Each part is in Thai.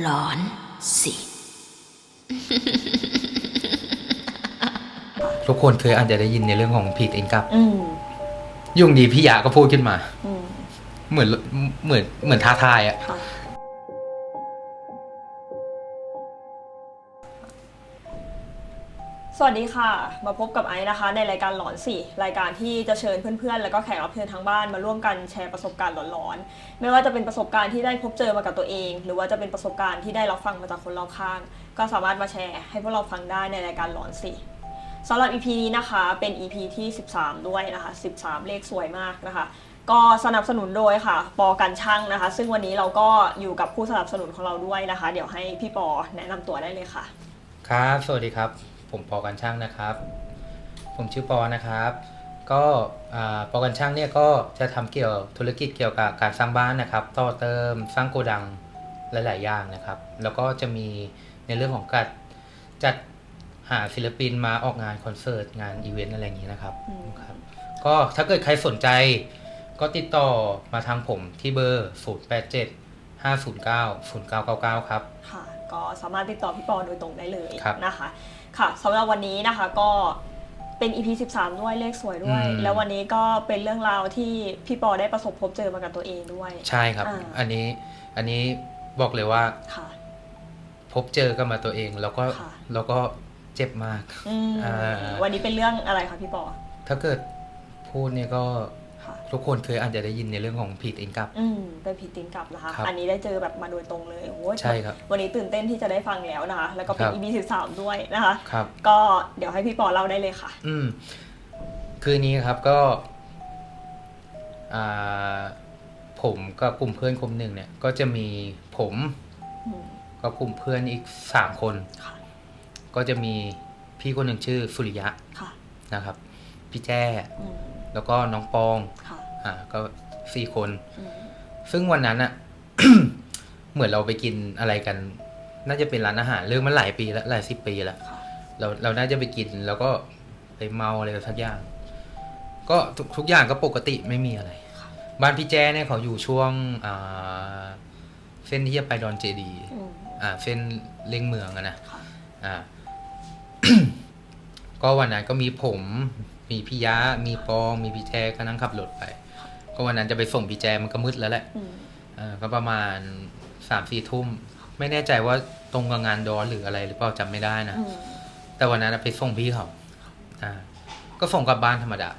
หลอนสิ ทุกคนเคยอาจจะได้ยินในเรื่องของผิดเองกับ อืมยุ่งดีพี่ยาก็พูดขึ้นมา อืมเหมือนเหมือนเหมือนท้าทายอะค่ะ สวัสดีค่ะ มาพบกับไอซ์นะคะ ในรายการหลอนสิรายการที่จะเชิญเพื่อนๆ แล้วก็แขกรับเชิญทางบ้านมาร่วมกันแชร์ประสบการณ์หลอนๆ ไม่ว่าจะเป็นประสบการณ์ที่ได้พบเจอมากับตัวเอง หรือว่าจะเป็นประสบการณ์ที่ได้รับฟังมาจากคนรอบข้าง ก็สามารถมาแชร์ให้พวกเราฟังได้ในรายการหลอนสิสำหรับ EP นี้นะคะเป็น EP ที่ 13 ด้วยนะคะ 13 เลขสวยมากนะคะ ก็สนับสนุนโดยค่ะปอกันช่างนะคะ ซึ่งวันนี้เราก็อยู่กับผู้สนับสนุนของเราด้วยนะคะ เดี๋ยวให้พี่ปอแนะนำตัวได้เลยค่ะ ครับ สวัสดีครับ ผมปอกันช่างนะครับ ผมชื่อปอนะครับ ก็ปอกันช่างเนี่ยก็จะทำเกี่ยวธุรกิจเกี่ยวกับการสร้างบ้านนะครับ ต่อเติมสร้างโกดังหลาย ๆ อย่างนะครับ แล้วก็จะมีในเรื่องของการจัดหาศิลปินมาออกงานคอนเสิร์ตงานอีเวนต์อะไรอย่างนี้นะครับครับ ก็ถ้าเกิดใครสนใจก็ติดต่อมาทางผมที่เบอร์ 0 8 7 5 0 9 0 9 9 9 ครับ ค่ะ ก็สามารถติดต่อพี่ปอโดยตรงได้เลยครับนะคะ ค่ะสำหรับวันนี้นะคะก็เป็น EP 13 ด้วยเลขสวยด้วยอืมแล้ววันนี้ก็เป็นเรื่องราวที่พี่ปอได้ประสบพบเจอมากับตัวเองด้วย ใช่ครับอ่าอันนี้อันนี้บอกเลยว่าค่ะพบเจอกันมาตัวเองแล้วก็ค่ะแล้วก็เจ็บมากอืมอ่าวันนี้เป็นเรื่องอะไรคะพี่ปอ ถ้าเกิดพูดเนี่ยก็ค่ะ ทุกคนเคยอาจจะได้ยินในเรื่องของผิดเองกับ อืมเป็นผีตีนกลับนะคะ ครับอันนี้ได้เจอแบบมาโดยตรงเลยโอ้ยใช่ครับวันนี้ตื่นเต้นที่จะได้ฟังแล้วนะคะ แล้วก็เป็น ครับ EP 13ด้วยนะคะ ครับ ก็เดี๋ยวให้พี่ปอเล่าได้เลยค่ะ อืม คืนนี้ครับก็อ่าผมกับกลุ่มเพื่อนกลุ่มหนึ่งเนี่ย ก็จะมีผมอืมกับกลุ่มเพื่อนอีกสามคน ค่ะก็จะมีพี่คนหนึ่งชื่อสุริยะค่ะนะครับ พี่แจ้อืม แล้วก็น้องปอง ค่ะอ่า ก็สี่คน อืมซึ่งวันนั้นอะ เหมือนเราไปกินอะไรกัน น่าจะเป็นร้านอาหารเรื่องมันหลายปีแล้วหลายสิบปีแล้วค่ะเราเราน่าจะไปกิน แล้วก็ไปเมาอะไรสักอย่าง ก็ทุกทุกอย่างก็ปกติไม่มีอะไรบ้านพี่แจ้เนี่ยเขาอยู่ช่วงอ่าเส้นที่จะไปดอนเจดีย์อืมอ่าเส้นเลี่ยงเมืองอะนะ ค่ะอ่า ก็วันนั้นก็มีผม มีพี่ยะมีปอง มีพี่แจก็นั่งขับรถไป ก็วันนั้นจะไปส่งพี่แจมันก็มืดแล้วแหละอืมอ่าก็ประมาณสามสี่ทุ่ม ไม่แน่ใจว่าตรงกับงานดอนหรืออะไรหรือเปล่าจำไม่ได้นะอืมแต่วันนั้นไปส่งพี่เขาอ่าก็ส่งกลับบ้านธรรมดา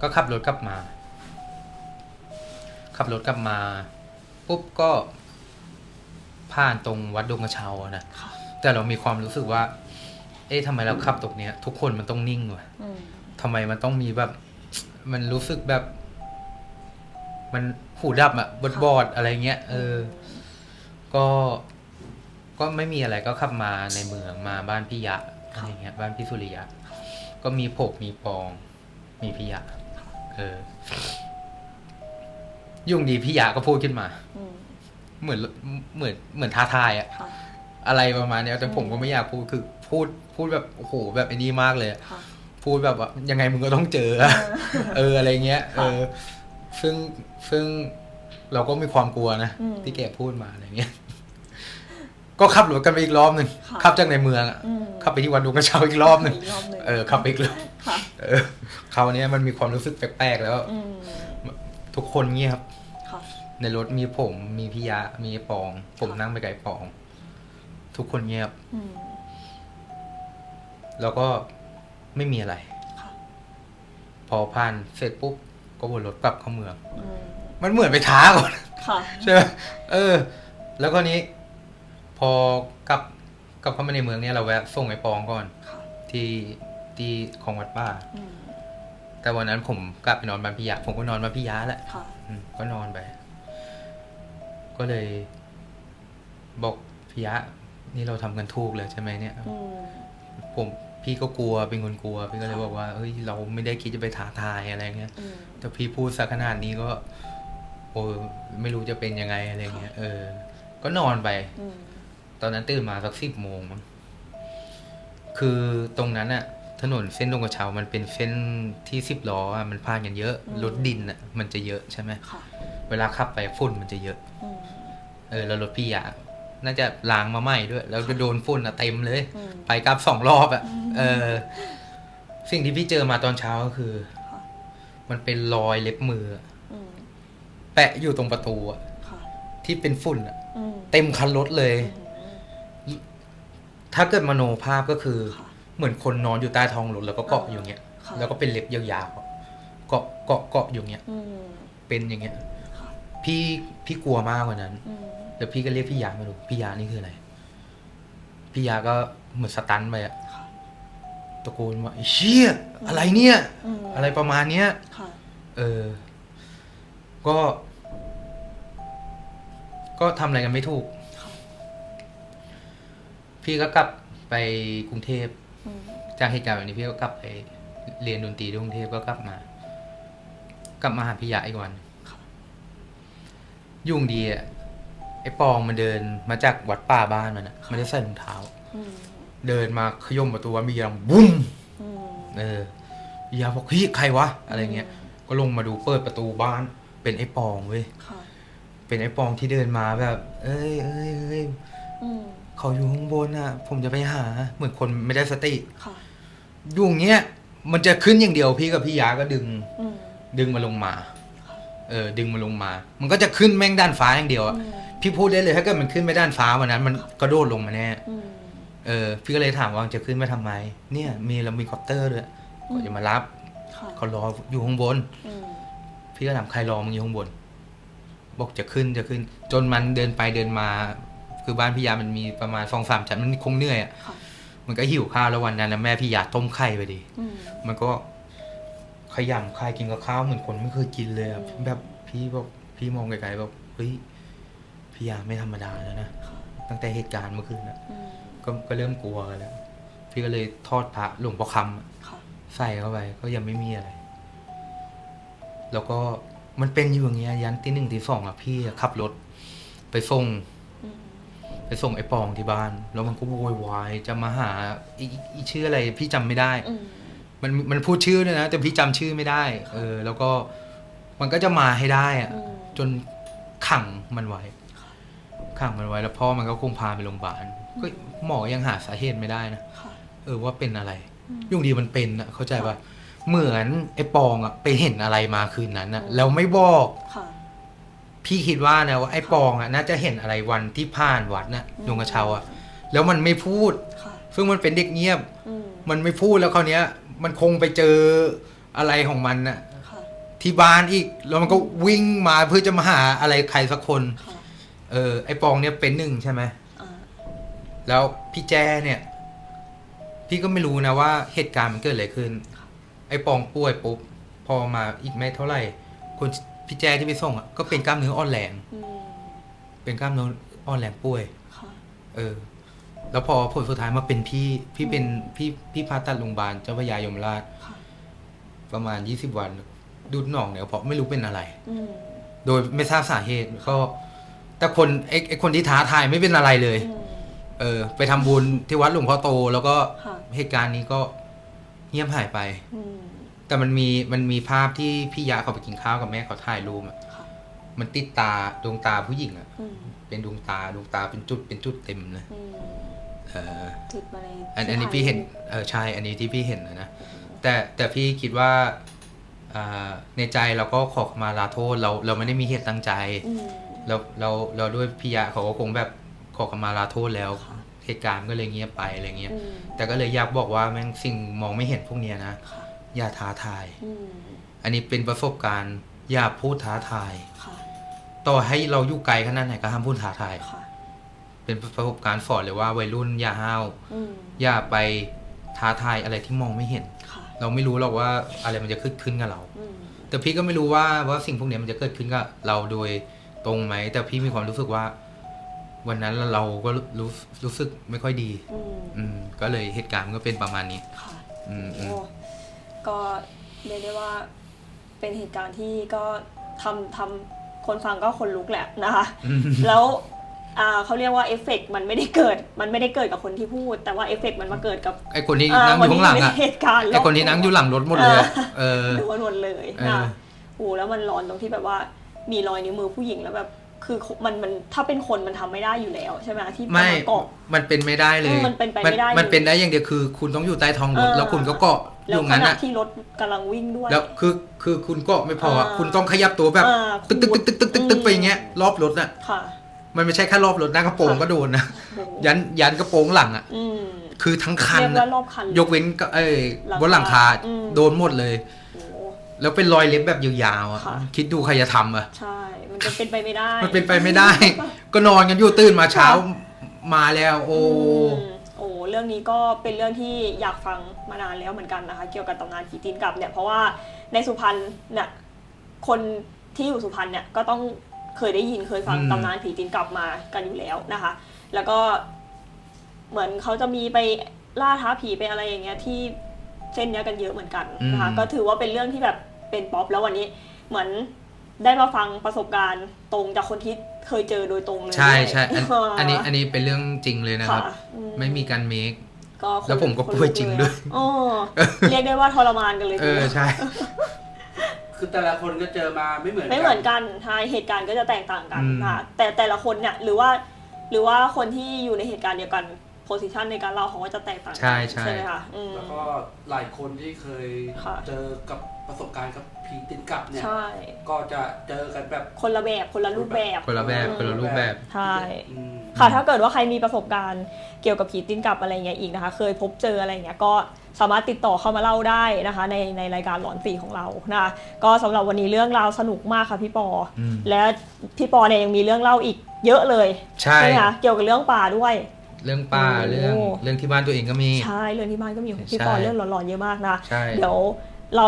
ก็ขับรถกลับมา ขับรถกลับมา ปุ๊บก็ผ่านตรงวัดดงกระเชาอะนะค่ะแต่เรามีความรู้สึกว่า เอ๊ะทำไมเราขับตรงเนี้ย ทุกคนมันต้องนิ่งวะอืมทำไมมันต้องมีแบบ มันรู้สึกแบบ มันหูดับอะบดบอดอะไรเงี้ยเออ ก็ก็ไม่มีอะไรก็ขับมาในเมืองมาบ้านพี่ยะอะไรเงี้ย บ้านพี่สุริยะ ก็มีผมมีปอง มีพี่ยะ เออ ยุ่งดีพี่ยะก็พูดขึ้นมาอืมเหมือนเหมือนเหมือนท้าทายอะค่ะอะไรประมาณเนี้ยแต่ผมอืมก็ไม่อยากพูดคือ พูดพูดแบบโอ้โหแบบไอ้นี่มากเลยอะค่ะ พูดแบบว่ายังไงมึงก็ต้องเจออะเอออะไรเงี้ยเออซึ่งซึ่งเราก็มีความกลัวนะ อืมที่แกพูดมาอะไรเงี้ย ก็ขับรถกันไปอีกรอบหนึ่งค่ะ ขับจากในเมืองอะอืมขับไปที่วัดดวงกระเช้าอีกรอบหนึ่งอีกรอบหนึ่งเออขับไปอีกรอบค่ะเออคราวเนี้ยมันมีความรู้สึกแปลกๆแล้ว อืมทุกคนเงียบ ค่ะ ในรถมีผมมีพี่ยะมีปอง ผมค่ะ นั่งไปไกลปอง ทุกคนเงียบ อืม แล้วก็ไม่มีอะไร ค่ะ พอผ่านเสร็จปุ๊บก็วนรถกลับเข้าเมือง อืมมันเหมือนไปท้าก่อน ค่ะ ใช่ไหมเออ แล้วก็นี้ พอกลับกลับเข้ามาในเมืองเนี่ยเราแวะส่งไอ้ปองก่อนค่ะที่ที่ของวัดป้า อืมแต่วันนั้นผมกลับไปนอนบ้านพี่ยะผมก็นอนบ้านพี่ยะแหละค่ะ อืมก็นอนไป ก็เลย บอกพี่ยะนี่เราทำกันถูกเลยใช่ไหมเนี่ย อืมผม พี่ก็กลัวเป็นคนกลัว พี่ก็เลยบอกว่าเฮ้ยเราไม่ได้คิดจะไปท้าทายอะไรเงี้ยอืมแต่พี่พูดซะขนาดนี้ก็ โอ้ไม่รู้จะเป็นยังไงอะไรเงี้ยเออ ก็นอนไปอืมตอนนั้นตื่นมาสักสิบโมงมั้งคือตรงนั้นอะถนนเส้นดงกระเช้ามันเป็นเส้นที่สิบล้ออะมันผ่านกันเยอะรถดินอะมันจะเยอะใช่ไหมค่ะเวลาขับไปฝุ่นมันจะเยอะอืมเออแล้วรถพี่ยา น่าจะล้างมาใหม่ด้วย แล้วก็โดนฝุ่นอะเต็มเลย อืม ไปกลับสองรอบอะเออ สิ่งที่พี่เจอมาตอนเช้าก็คือ ค่ะมันเป็นรอยเล็บมืออะอืมแปะอยู่ตรงประตูอะค่ะที่เป็นฝุ่นอะอืมเต็มคันรถเลย อืม ถ้าเกิดมโนภาพก็คือ ค่ะเหมือนคนนอนอยู่ใต้ท้องรถแล้วก็เกาะอยู่เงี้ย ค่ะ แล้วก็เป็นเล็บยาวๆอะเกาะเกาะเกาะอยู่เงี้ย อืมเป็นอย่างเงี้ย ค่ะพี่พี่กลัวมากกว่านั้น อืม แล้วพี่ก็เรียกพี่ยามาดูพี่ยานี่คืออะไร พี่ยาก็เหมือนสตันไปอะค่ะตะโกนว่าไอ้เชี่ยอะไรเนี่ย อืมอะไรประมาณเนี้ย ค่ะ เออ ก็ ก็ทำอะไรกันไม่ถูก ค่ะ พี่ก็กลับไปกรุงเทพ อืมจากเหตุการณ์แบบนี้พี่ก็กลับไปเรียนดนตรีที่กรุงเทพก็กลับมา กลับมาหาพี่ยาอีกวันยุ่งดีอะไอ้ปองมันเดินมาจากวัดป่าบ้านมันอะมันได้ใส่รองเท้า อืมเดินมาขย่มประตูวัดมียาบุ้มอืมเออพี่ยาบอกเฮ้ยใครวะอะไรเงี้ย ก็ลงมาดูเปิดประตูบ้าน เป็นไอ้ปองเว้ย ค่ะเป็นไอ้ปองที่เดินมาแบบ เอ้ยเอ้ยเอ้ยอืมเขาอยู่ข้างบนอะผมจะไปหา เหมือนคนไม่ได้สติค่ะยุ่งเงี้ย มันจะขึ้นอย่างเดียวพี่กับพี่ยาก็ดึง อืมดึงมาลงมา เออดึงมาลงมา มันก็จะขึ้นแม่งด้านฟ้าอย่างเดียวอะอืมพี่พูดได้เลยถ้าเกิดมันขึ้นไปด้านฟ้าวันนั้น มันกระโดดลงมาแน่อืมเออพี่ก็เลยถามว่าจะขึ้นมาทำไม เนี่ย มีเรามีคอปเตอร์ด้วยอืมก็จะมารับค่ะเขารออยู่ข้างบนอืมพี่ก็ถามใครรอมึงอยู่ข้างบน บอกจะขึ้นจะขึ้น จนมันเดินไปเดินมา คือบ้านพี่ยามันมีประมาณสองสามชั้นมันคงเหนื่อยอะค่ะมันก็หิวข้าวแล้ววันนั้นนะแม่พี่ยาต้มไข่ไปดีอืมมันก็ ขยำไข่กินกับข้าวเหมือนคนไม่เคยกินเลยอะอืม แบบพี่บอกพี่มองไกลๆแบบเฮ้ยพี่ยาไม่ธรรมดาแล้วนะค่ะตั้งแต่เหตุการณ์เมื่อคืนนะอืมก็ก็เริ่มกลัวกันแล้ว พี่ก็เลยทอดพระหลวงพ่อคำอะค่ะใส่เข้าไปก็ยังไม่มีอะไร แล้วก็มันเป็นอยู่อย่างเงี้ยยันที่หนึ่งที่สองอะพี่อะขับรถ ไปส่ง อืมไปส่งไอ้ปองที่บ้าน แล้วมันก็โวยวายจะมาหาอีอีอีชื่ออะไร พี่จำไม่ได้ อืม มันมันพูดชื่อด้วยนะแต่พี่จำชื่อไม่ได้ เออ แล้วก็มันก็จะมาให้ได้อะอืม จนขังมันไว้ ขังมันไว้แล้วพ่อมันก็คงพาไปโรงพยาบาลก็หมอยังหาสาเหตุไม่ได้นะค่ะ เออว่าเป็นอะไร อืม ยุ่งดีมันเป็นอะเข้าใจค่ะป่ะเหมือนไอ้ปองอะไปเห็นอะไรมาคืนนั้นอะอืม แล้วไม่บอก ค่ะ พี่คิดว่านะว่าไอ้ปองอะน่าจะเห็นอะไรวันที่ผ่านวัดนะอืม ดวงกระเช้าอะแล้วมันไม่พูด ค่ะ ซึ่งมันเป็นเด็กเงียบ อืมมันไม่พูดแล้วคราวเนี้ย มันคงไปเจออะไรของมันน่ะค่ะที่บ้านอีก แล้วมันก็วิ่งมาเพื่อจะมาหาอะไรใครสักคน ค่ะเออไอ้ปองเนี่ยเป็นหนึ่งใช่ไหม อ่าแล้วพี่แจ้เนี่ย พี่ก็ไม่รู้นะว่าเหตุการณ์มันเกิดอะไรขึ้น ไอ้ปองป่วยปุ๊บ พอมาอีกไม่เท่าไหร่คนพี่แจ้ที่ไปส่งอะก็เป็นกล้ามเนื้ออ่อนแรง อืมเป็นกล้ามเนื้ออ่อนแรงป่วย ค่ะ เออ แล้วพอผลสุดท้ายมาเป็นพี่พี่เป็นพี่พี่พาตัดโรงพยาบาลเจ้าพระยายมราช ค่ะประมาณยี่สิบวัน ดูดหนองเนี่ยเพราะไม่รู้เป็นอะไร อืมโดยไม่ทราบสาเหตุก็แต่คนไอ้ไอ้คนที่ท้าทายไม่เป็นอะไรเลย อืมเออ ไปทำบุญที่วัดหลวงพ่อโต แล้วก็ค่ะเหตุการณ์นี้ก็เงียบหายไป อืมแต่มันมีมันมีภาพที่พี่ยาเขาไปกินข้าวกับแม่เขาถ่ายรูปอะค่ะมันติดตาดวงตาผู้หญิงอะอืมเป็นดวงตาดวงตาเป็นจุดเป็นจุดเต็มเลย อืม เออติดมาในอันอันนี้พี่เห็นเออใช่อันนี้ที่พี่เห็นนะนะอืมแต่แต่พี่คิดว่าอ่าในใจเราก็ขอขมาลาโทษเราเราไม่ได้มีเหตุตั้งใจอืมเราเราเราด้วยพิยะเขาก็คงแบบขอขมาลาโทษแล้วค่ะเหตุการณ์ก็เลยเงียบไปอะไรเงี้ยอืมแต่ก็เลยอยากบอกว่าแม่งสิ่งมองไม่เห็นพวกเนี้ยนะค่ะอย่าท้าทายอืมอันนี้เป็นประสบการณ์อย่าพูดท้าทายค่ะต่อให้เราอยู่ไกลขนาดไหนก็ห้ามพูดท้าทายค่ะ เป็นประสบการณ์สอนเลยว่าวัยรุ่นอย่าห้าวอืมอย่าไปท้าทายอะไรที่มองไม่เห็นค่ะเราไม่รู้หรอกว่าอะไรมันจะขึ้นขึ้นกับเราอืมแต่พี่ก็ไม่รู้ว่าว่าสิ่งพวกเนี้ยมันจะเกิดขึ้นกับเราโดยตรงไหม แต่พี่มีความรู้สึกว่า วันนั้นเราก็รู้รู้สึกไม่ค่อยดี อืมอืมก็เลยเหตุการณ์มันก็เป็นประมาณนี้ค่ะอืมอืมโอ้ก็เรียกได้ว่าเป็นเหตุการณ์ที่ก็ทำทำคนฟังก็คนลุกแหละนะคะอืมแล้ว อ่าเขาเรียกว่าเอฟเฟกต์มันไม่ได้เกิด มันไม่ได้เกิดกับคนที่พูด แต่ว่าเอฟเฟกต์มันมาเกิดกับไอคนที่อ่านั่งอยู่ข้างหลังคนที่อะยู่ในเหตุการณ์ไอคนที่นั่งอยู่หลังรถหมดเลยอะเออโดนหมดเลยเออนะโอ้แล้วมันร้อนตรงที่แบบว่ามีรอยนิ้วมือผู้หญิงแล้วแบบคือมันมันถ้าเป็นคนมันทำไม่ได้อยู่แล้วใช่ไหมที่จะไม่เกาะมันเป็นไม่ได้เลยอืมมันเป็นไปไม่ได้มันอยู่เป็นได้อย่างเดียวคือ คุณต้องอยู่ใต้ท้องรถเออแล้วคุณก็เกาะอแล้วยู่ขงั้นณะอะที่รถกำลังวิ่งด้วยแล้วคือคือคุณเกาะไม่พออะอ่าคุณต้องขยับตัวแบบอ่าตึกตึกตึกตึกตึกตึกตึกไปอย่างเงี้ยรอบรถอะค่ะ มันไม่ใช่แค่รอบรถหน้ากระโปรงค่ะก็โดนนะโอ้โหยันยันกระโปรงหลังอะอืมคือทั้งคัน เรียกอะว่ารอบคันเลยยกเว้นก็เอ้ยหลังคาบนหลังคาอืม โดนหมดเลย โอ้โห แล้วเป็นรอยเล็บแบบยาวๆอะค่ะ คิดดูใครจะทำอะ ใช่ มันจะเป็นไปไม่ได้มันเป็นไปไม่ได้ ก็นอนกันอยู่ตื่นมาเช้ามาแล้ว โอ้ มโอ้เรื่องนี้ก็เป็นเรื่องที่อยากฟังมานานแล้วเหมือนกันนะคะ เกี่ยวกับตำนานผีตีนกลับเนี่ยเพราะว่าในสุพรรณเนี่ยคนที่อยู่สุพรรณเนี่ยก็ต้อง เคยได้ยินเคยฟังอืมตำนานผีตีนกลับมากันอยู่แล้วนะคะ แล้วก็เหมือนเขาจะมีไปล่าท้าผีไปอะไรอย่างเงี้ยที่เส้นเนี้ยกันเยอะเหมือนกันนะคะก็ถือว่าเป็นเรื่องที่แบบเป็นป๊อปแล้ววันนี้เหมือนได้มาฟังประสบการณ์ตรงจากคนที่เคยเจอโดยตรงเลย ใช่ด้วยใช่อันอันนี้อันนี้เป็นเรื่องจริงเลยนะครับค่ะอืไม่มีการเมคก็คนแล้วผมก็คนป่วยจริงด้วยอ๋อเรียกได้ว่าทรมานกันเลยเอทีอเดียวใช่ คือแต่ละคนก็เจอมาไม่เหมือนไม่เหมือนกันใช่เหตุการณ์ก็จะแตกต่างกันอืมค่ะ แต่แต่ละคนเนี่ยหรือว่า หรือว่าคนที่อยู่ในเหตุการณ์เดียวกันโพสิชันในการเล่าเขาก็จะแตกต่างกัใช่ใช่ไหมคะอืมแล้วก็หลายคนที่เคยค่ะเจอกับประสบการณ์กับผีติดกับเนี่ยใช่ก็จะเจอกันแบบคนละแบบคนละรูปแบบคนละแบบอืมคนละรูปแบบใช่อืม ค่ะถ้าเกิดว่าใครมีประสบการณ์เกี่ยวกับผีตีนกลับอะไรเงี้ยอีกนะคะ เคยพบเจออะไรเงี้ยก็สามารถติดต่อเข้ามาเล่าได้นะคะ ในในรายการหลอนปีของเรานะคะก็สำหรับวันนี้เรื่องราวสนุกมากค่ะพี่ปออมและพี่ปอเนี่ยยังมีเรื่องเล่าอีกเยอะเลยใช่ไหมคะเกี่ยวกับเรื่องป่าด้วยเรื่องป้าโอ้เรื่องเรื่องที่บ้านตัวเองก็มี ใช่ เรื่องที่บ้านก็มีของพี่ใช่ปอเรื่องหลอนๆเยอะมากนะใช่เดี๋ยวเรา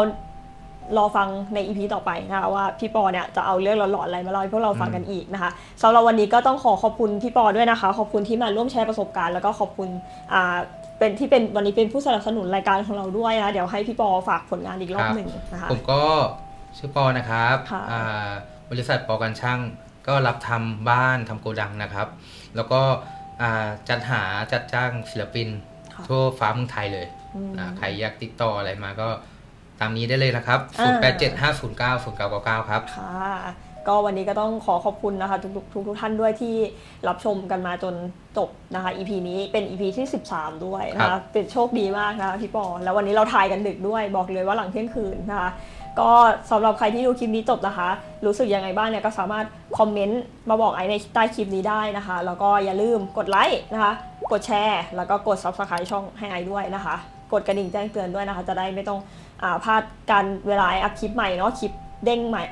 รอฟังในอีพีต่อไปนะคะว่าพี่ปอเนี่ยจะเอาเรื่องหลอนๆอะไรมาเล่าให้พวกเราฟังกันอีกนะคะสำหรับวันนี้ก็ต้องขอขอบคุณพี่ปอด้วยนะคะ ขอบคุณที่มาร่วมแชร์ประสบการณ์แล้วก็ขอบคุณอ่าเป็นที่เป็นวันนี้เป็นผู้สนับสนุนรายการของเราด้วยนะเดี๋ยวให้พี่ปอฝากผลงานอีกรอบหนึ่งนะคะผมก็ชื่อปอนะครับค่ะอ่าบริษัทปอกันช่างก็รับทำบ้านทำโกดังนะครับ แล้วก็อ่าจัดหาจัดจ้างศิลปินค่ะทั่วฟ้าเมืองไทยเลยอืมอ่าใครอยากติดต่ออะไรมาก็ ตามนี้ได้เลยนะครับ อ่า 0875090999 ครับ ค่ะก็วันนี้ก็ต้องขอขอบคุณนะคะทุกๆทุกทุกท่านด้วยที่รับชมกันมาจนจบนะคะ EP นี้เป็น EP ที่ 13 ด้วยนะครัคะบ เป็นโชคดีมากนะคะพี่ปอแล้ววันนี้เราถ่ายกันดึกด้วยบอกเลยว่าหลังเที่ยงคืนนะคะ ก็สำหรับใครที่ดูคลิปนี้จบนะคะ รู้สึกยังไงบ้างเนี่ยก็สามารถคอมเมนต์มาบอกไอในใต้คลิปนี้ได้นะคะ แล้วก็อย่าลืมกดไลค์นะคะ กดแชร์ แล้วก็กด subscribe ช่องให้ไอด้วยนะคะ กดกระดิ่งแจ้งเตือนด้วยนะคะ จะได้ไม่ต้องอา พลาดการเวลาอัพคลิปใหม่เนาะคลิปเด้งใหม่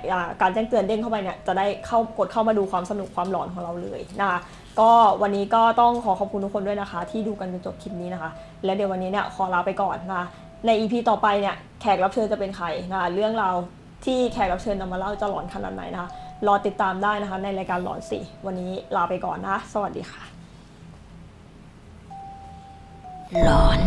การแจ้งเตือนเด้งเข้าไปเนี่ยจะได้เข้ากดเข้ามาดูความสนุกความหลอนของเราเลยนะคะก็วันนี้ก็ต้องขอขอบคุณทุกคนด้วยนะคะ ที่ดูกันจนจบคลิปนี้นะคะ และเดี๋ยววันนี้เนี่ยขอลาไปก่อนนะคะใน EP ต่อไปเนี่ยแขกรับเชิญจะเป็นใครนะคะเรื่องราวที่แขกรับเชิญนำมาเล่าจะหลอนขนาดไหนนะคะรอติดตามได้นะคะในรายการหลอนสิวันนี้ลาไปก่อนนะ สวัสดีค่ะหลอน